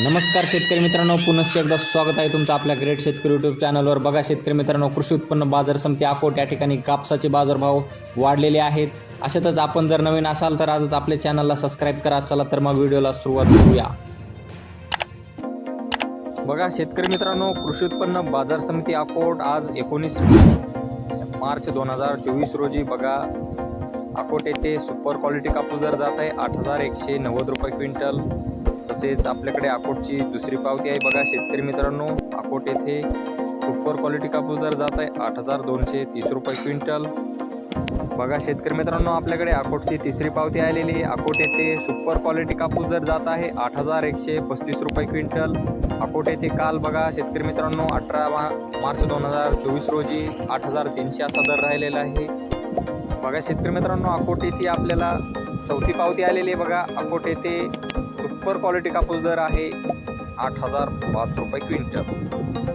नमस्कार शेतकरी मित्रांनो पुनश्च एकदा स्वागत आहे तुमचं आपल्या ग्रेट शेतकरी यूट्यूब चॅनलवर बघा शेतकरी मित्रांनो कृषी उत्पन्न बाजार समिती अकोट या ठिकाणी कापसाचे बाजारभाव वाढलेले आहेत. अशातच आपण जर नवीन असाल तर आजच आपल्या चॅनलला सबस्क्राईब करा. चला तर मग व्हिडिओला सुरुवात करूया. बघा शेतकरी मित्रांनो कृषी उत्पन्न बाजार समिती अकोट आज एकोणीस मार्च दोन हजार चोवीस रोजी बघा अकोट येथे सुपर क्वालिटी कापूस दर जात आहे आठ हजार एकशे नव्वद रुपये क्विंटल. तसेच आपल्याकडे अकोटची दुसरी पावती आहे बघा शेतकरी मित्रांनो. अकोट येथे सुपर क्वालिटी कापूस दर जात आहे. आठ हजार दोनशे तीस रुपये क्विंटल. बघा शेतकरी मित्रांनो आपल्याकडे अकोटची तिसरी पावती आलेली आहे. अकोट येथे सुपर क्वालिटी कापूस दर जात आहे. आठ हजार एकशे पस्तीस रुपये क्विंटल. अकोट येथे काल बघा शेतकरी मित्रांनो अठरा मा मार्च दोन हजार चोवीस रोजी आठ हजार तीनशे असा दर राहिलेला आहे. बघा शेतकरी मित्रांनो अकोट येथे आपल्याला चौथी पावती आलेली आहे बघा. अकोट येथे सुपर क्वालिटी कापूस दर आहे आठ हजार पाच रुपये क्विंटल.